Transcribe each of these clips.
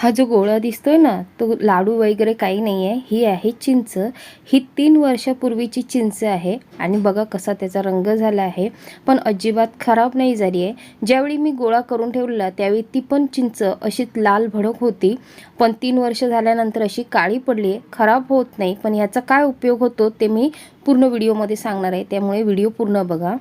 हा जो गोळा दिसतोय ना तो लाडू वगैरे काही नाही आहे. ही आहे चिंच. ही तीन वर्षापूर्वीची चिंच आहे आणि बघा कसा त्याचा रंग झाला आहे. पण अजिबात खराब नाही झाली आहे. ज्यावेळी मी गोळा करून ठेवलेला त्यावेळी ती पण चिंच अशीच लाल भडक होती. पण तीन वर्ष झाल्यानंतर अशी काळी पडली आहे. खराब होत नाही पण याचा काय उपयोग होतो ते मी पूर्ण व्हिडिओमध्ये सांगणार आहे. त्यामुळे व्हिडिओ पूर्ण बघा.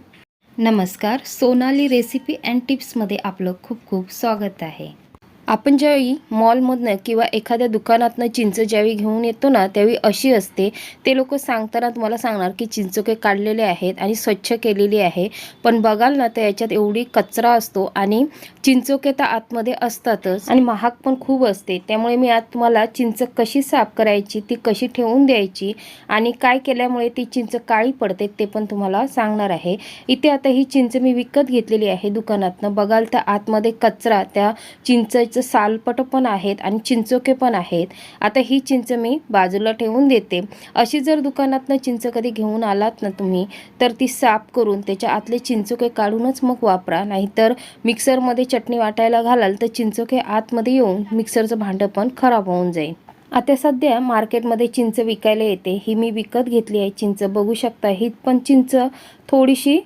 नमस्कार. सोनाली रेसिपी अँड टिप्समध्ये आपलं खूप खूप स्वागत आहे. आपण ज्यावेळी मॉलमधनं किंवा एखाद्या दुकानातनं चिंच ज्यावेळी घेऊन येतो ना त्यावेळी अशी असते. ते लोक सांगताना तुम्हाला सांगणार की चिंचोके काढलेले आहेत आणि स्वच्छ केलेली आहे. पण बघाल ना तर याच्यात एवढी कचरा असतो आणि चिंचोके तर आतमध्ये असतातच आणि महाग पण खूप असते. त्यामुळे मी आज तुम्हाला चिंच कशी साफ करायची ती कशी ठेवून द्यायची आणि काय केल्यामुळे ती चिंच काळी पडते ते पण तुम्हाला सांगणार आहे. इथे आता ही चिंच मी विकत घेतलेली आहे दुकानातनं. बघाल तर आतमध्ये कचरा त्या चिंचचं सालपट पण आहेत आणि चिंचोके पण आहेत. आता ही चिंच मी बाजूला ठेवून देते. अशी जर दुकानातनं चिंच कधी घेऊन आलात ना तुम्ही तर ती साफ करून त्याच्या आतले चिंचोके काढूनच मग वापरा. नाहीतर मिक्सरमध्ये चटणी वाटायला घालाल तर चिंचोके आतमध्ये येऊन मिक्सरचं भांडं पण खराब होऊन जाईल. आता सध्या मार्केटमध्ये चिंच विकायला येते. ही मी विकत घेतली आहे चिंच. बघू शकता ही पण चिंच थोडीशी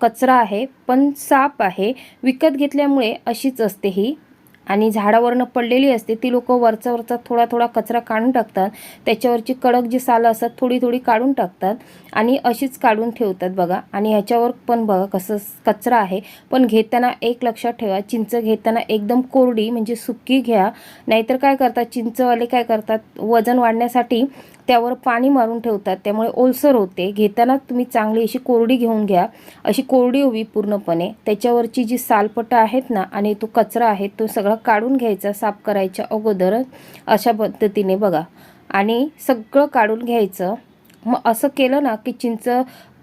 कचरा आहे पण साप आहे. विकत घेतल्यामुळे अशीच असते ही. आणि झाडावरनं पडलेली असते ती लोक वरचा वरचा थोडा थोडा कचरा काढून टाकतात. त्याच्यावरची कडक जी सालं असतात थोडी थोडी काढून टाकतात आणि अशीच काढून ठेवतात बघा. आणि ह्याच्यावर पण बघा कसं कचरा आहे. पण घेताना एक लक्षात ठेवा चिंच घेताना एकदम कोरडी म्हणजे सुकी घ्या. नाहीतर काय करतात चिंचवाले काय करतात वजन वाढण्यासाठी त्यावर पाणी मारून ठेवतात. त्यामुळे ओलसर होते. घेताना तुम्ही चांगली अशी कोरडी घेऊन घ्या. अशी कोरडी हवी पूर्णपणे. त्याच्यावरची जी सालपटं आहेत ना आणि तो कचरा आहे तो सगळा काढून घ्यायचा साफ करायच्या अगोदर अशा पद्धतीने बघा. आणि सगळं काढून घ्यायचं. मग असं केलं ना की चिंच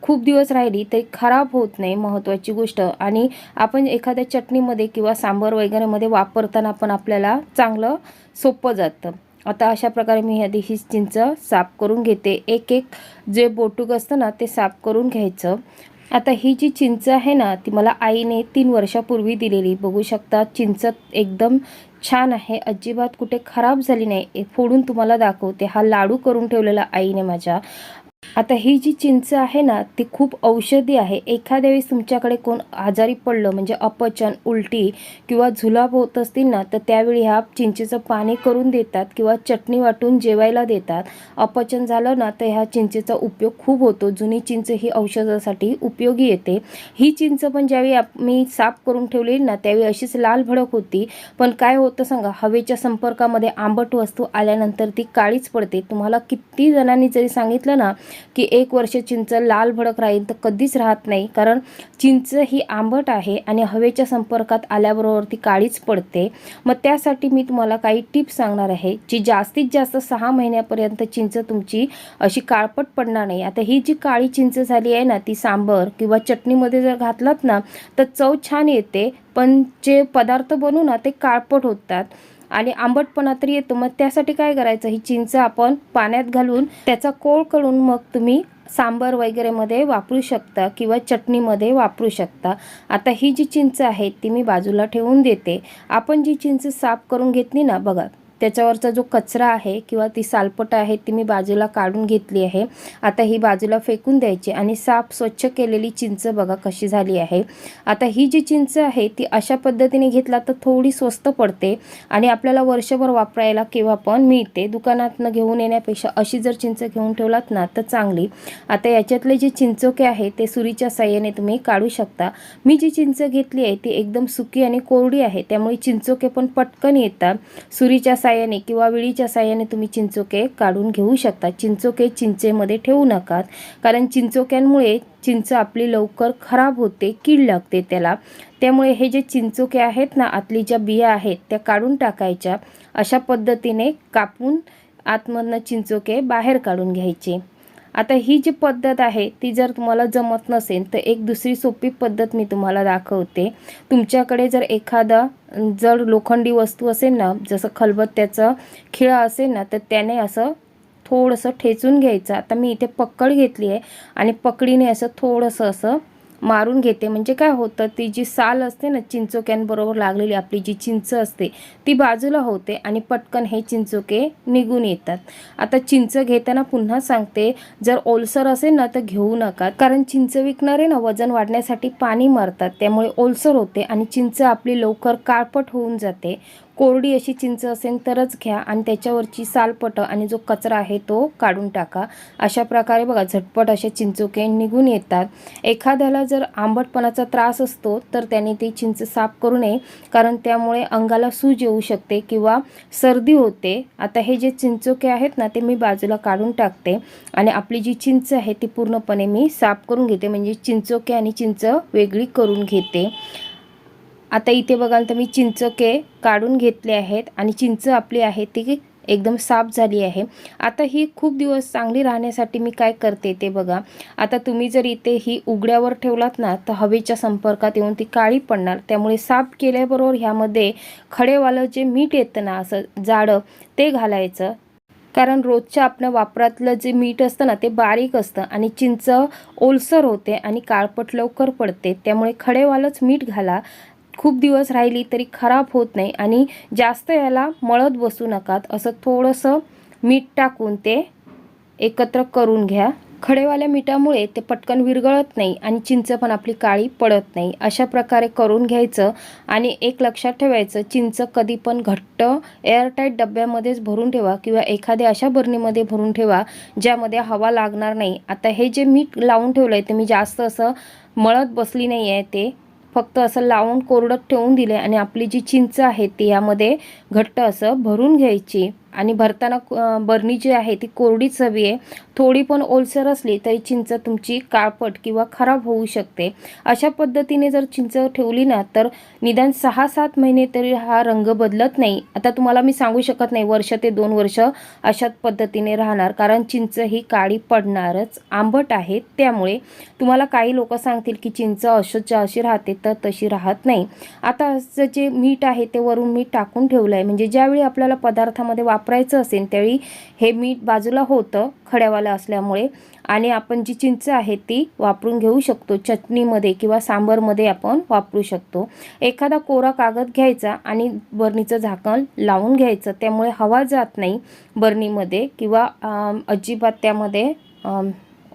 खूप दिवस राहिली तरी खराब होत नाही महत्त्वाची गोष्ट. आणि आपण एखाद्या चटणीमध्ये किंवा सांबर वगैरेमध्ये वापरताना पण आपल्याला चांगलं सोपं जातं. आता अशा प्रकारे मी आधी ही चिंच साफ करून घेते. एक एक जे बोटूक असतं ना ते साफ करून घ्यायचं. आता ही जी चिंच आहे ना ती मला आईने तीन वर्षापूर्वी दिलेली. बघू शकता चिंच एकदम छान आहे. अजिबात कुठे खराब झाली नाही. फोडून तुम्हाला दाखवते. हा लाडू करून ठेवलेला आईने माझ्या. आता ही जी चिंच आहे ना ती खूप औषधी आहे. एखाद्या वेळेस तुमच्याकडे कोण आजारी पडलं म्हणजे अपचन उलटी किंवा झुलाब होत असतील ना तर त्यावेळी ह्या चिंचेचं पाणी करून देतात किंवा चटणी वाटून जेवायला देतात. अपचन झालं ना तर ह्या चिंचेचा उपयोग खूप होतो. जुनी चिंच ही औषधासाठी उपयोगी येते. ही चिंच पण ज्यावेळी मी साफ करून ठेवलेली ना त्यावेळी अशीच लाल भडक होती. पण काय होतं सांगा हवेच्या संपर्कामध्ये आंबट वस्तू आल्यानंतर ती काळीच पडते. तुम्हाला किती जणांनी जरी सांगितलं ना की एक वर्ष चिंच लाल भडक राहील तर कधीच राहत नाही. कारण चिंच ही आंबट आहे आणि हवेच्या संपर्कात आल्याबरोबर ती काळीच पडते. मग त्यासाठी मी तुम्हाला काही टिप्स सांगणार आहे जी जास्तीत जास्त सहा महिन्यापर्यंत चिंच तुमची अशी काळपट पडणार नाही. आता ही जी काळी चिंच झाली आहे ना ती सांबर किंवा चटणीमध्ये जर घातलात ना तर चव छान येते पण जे पदार्थ बनू ना ते काळपट होतात. आणि आंबटपणा तरी येतो. मग त्यासाठी काय करायचं? ही चिंच आपण पाण्यात घालून त्याचा कोळ करून मग तुम्ही सांबर वगैरेमध्ये वापरू शकता किंवा चटणीमध्ये वापरू शकता. आता ही जी चिंच आहे ती मी बाजूला ठेवून देते. आपण जी चिंच साफ करून घेतली ना बघा. त्याच्यावरचा जो कचरा आहे किंवा ती सालपट आहे ती मी बाजूला काढून घेतली आहे. आता ही बाजूला फेकून द्यायची आणि साफ स्वच्छ केलेली चिंच बघा कशी झाली आहे. आता ही जी चिंच आहे ती अशा पद्धतीने घेतला तर थोडी स्वस्त पडते आणि आपल्याला वर्षभर वापरायला केव्हा पण मिळते. दुकानातनं घेऊन येण्यापेक्षा अशी जर चिंच घेऊन ठेवलात ना तर चांगली. आता याच्यातले जे चिंचोके आहे ते सुरीच्या साह्याने तुम्ही काढू शकता. मी जी चिंच घेतली आहे ती एकदम सुकी आणि कोरडी आहे. त्यामुळे चिंचोके पण पटकन येतात. सुरीच्या साह्याने किंवा विळीच्या साह्याने तुम्ही चिंचोके काढून घेऊ शकता. चिंचोके चिंचेमध्ये ठेवू नका कारण चिंचोक्यांमुळे चिंच आपली लवकर खराब होते कीड लागते त्याला. त्यामुळे हे जे चिंचोके आहेत ना आतली ज्या बिया आहेत त्या काढून टाकायच्या. अशा पद्धतीने कापून आतमधनं चिंचोके बाहेर काढून घ्यायचे. आता ही जी पद्धत आहे ती जर तुम्हाला जमत नसेल तर एक दुसरी सोपी पद्धत मी तुम्हाला दाखवते. तुमच्याकडे जर एखादा जर लोखंडी वस्तू असेल ना जसं खलबत्त्याचं खिळा असेल ना तर त्याने असं थोडंसं ठेचून घ्यायचं. आता मी इथे पकड घेतली आहे आणि पकडीने असं थोडंसं असं मारून घेते. म्हणजे काय होतं ती जी साल असते ना चिंचोक्यांबरोबर लागलेली आपली जी चिंच असते ती बाजूला होते आणि पटकन हे चिंचोके निघून येतात. आता चिंच घेताना पुन्हा सांगते जर ओलसर असेल ना तर घेऊ नका. कारण चिंच विकणारे ना वजन वाढण्यासाठी पाणी मारतात. त्यामुळे ओलसर होते आणि चिंच आपली लवकर काळपट होऊन जाते. कोरडी अशी चिंच असेल तरच घ्या आणि त्याच्यावरची सालपट आणि जो कचरा आहे तो काढून टाका. अशा प्रकारे बघा झटपट असे चिंचोके निघून येतात. एखाद्याला जर आंबटपणाचा त्रास असतो तर त्याने ती चिंच साफ करू नये कारण त्यामुळे अंगाला सूज येऊ शकते किंवा सर्दी होते. आता हे जे चिंचोके आहेत ना ते मी बाजूला काढून टाकते आणि आपली जी चिंच आहे ती पूर्णपणे मी साफ करून घेते. म्हणजे चिंचोके आणि चिंच वेगळी करून घेते. आता इथे बघाल तर मी चिंचके काढून घेतले आहेत आणि चिंच आपली आहे ती एकदम साफ झाली आहे. आता ही खूप दिवस चांगली राहण्यासाठी मी काय करते ते बघा. आता तुम्ही जर इथे ही उघड्यावर ठेवलात ना तर हवेच्या संपर्कात येऊन ती काळी पडणार. त्यामुळे साफ केल्याबरोबर ह्यामध्ये खडेवालं जे मीठ येतं ना असं जाडं ते घालायचं. कारण रोजच्या आपल्या वापरातलं जे मीठ असतं ना ते बारीक असतं आणि चिंच ओलसर होते आणि काळपट लवकर पडते. त्यामुळे खडेवालंच मीठ घाला. खूप दिवस राहिली तरी खराब होत नाही आणि जास्त याला मळत बसू नकात. असं थोडंसं मीठ टाकून ते एकत्र करून घ्या. खडेवाल्या मिठामुळे ते पटकन विरगळत नाही आणि चिंच पण आपली काळी पडत नाही. अशा प्रकारे करून घ्यायचं आणि एक लक्षात ठेवायचं चिंच कधी पण घट्ट एअरटाईट डब्यामध्येच भरून ठेवा किंवा एखाद्या अशा बरणीमध्ये भरून ठेवा ज्यामध्ये हवा लागणार नाही. आता हे जे मीठ लावून ठेवलं आहे ते मी जास्त असं मळत बसली नाही आहे ते फक्त असं लावून कोरडं ठेवून दिले आणि आपली जी चिंच आहे ती यामध्ये घट्ट असं भरून घ्यायची. आणि भरताना बरणी जी आहे ती कोरडीच हवी आहे. थोडी पण ओलसर असली तरी चिंच तुमची काळपट किंवा खराब होऊ शकते. अशा पद्धतीने जर चिंच ठेवली ना तर निदान सहा सात महिने तरी हा रंग बदलत नाही. आता तुम्हाला मी सांगू शकत नाही वर्ष ते दोन वर्ष अशाच पद्धतीने राहणार. कारण चिंच ही काळी पडणारच आंबट आहे. त्यामुळे तुम्हाला काही लोक सांगतील की चिंच अशोच्या अशी राहते तर तशी राहत नाही. आता जे मीठ आहे ते वरून मीठ टाकून ठेवलं आहे म्हणजे ज्यावेळी आपल्याला पदार्थामध्ये वापरायचं असेल त्यावेळी हे मीठ बाजूला होतं खड्यावालं असल्यामुळे. आणि आपण जी चिंच आहे ती वापरून घेऊ शकतो. चटणीमध्ये किंवा सांबरमध्ये आपण वापरू शकतो. एखादा कोरा कागद घ्यायचा आणि बरणीचं झाकण लावून घ्यायचं. त्यामुळे हवा जात नाही बरणीमध्ये किंवा अजिबात त्यामध्ये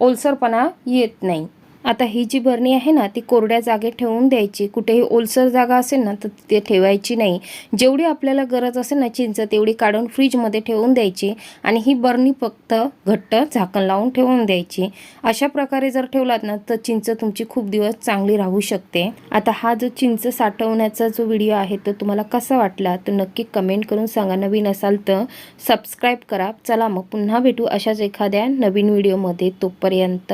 ओलसरपणा येत नाही. आता ही जी बरणी आहे ना ती कोरड्या जागेत ठेवून द्यायची. कुठेही ओलसर जागा असेल ना तर ते ठेवायची नाही. जेवढी आपल्याला गरज असेल ना चिंच तेवढी काढून फ्रीजमध्ये ठेवून द्यायची. आणि ही बरणी फक्त घट्ट झाकण लावून ठेवून द्यायची. अशा प्रकारे जर ठेवलात ना तर चिंच तुमची खूप दिवस चांगली राहू शकते. आता हा जो चिंच साठवण्याचा जो व्हिडिओ आहे तो तुम्हाला कसा वाटला तर नक्की कमेंट करून सांगा. नवीन असाल तर सबस्क्राईब करा. चला मग पुन्हा भेटू अशाच एखाद्या नवीन व्हिडिओमध्ये. तोपर्यंत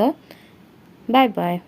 बाय बाय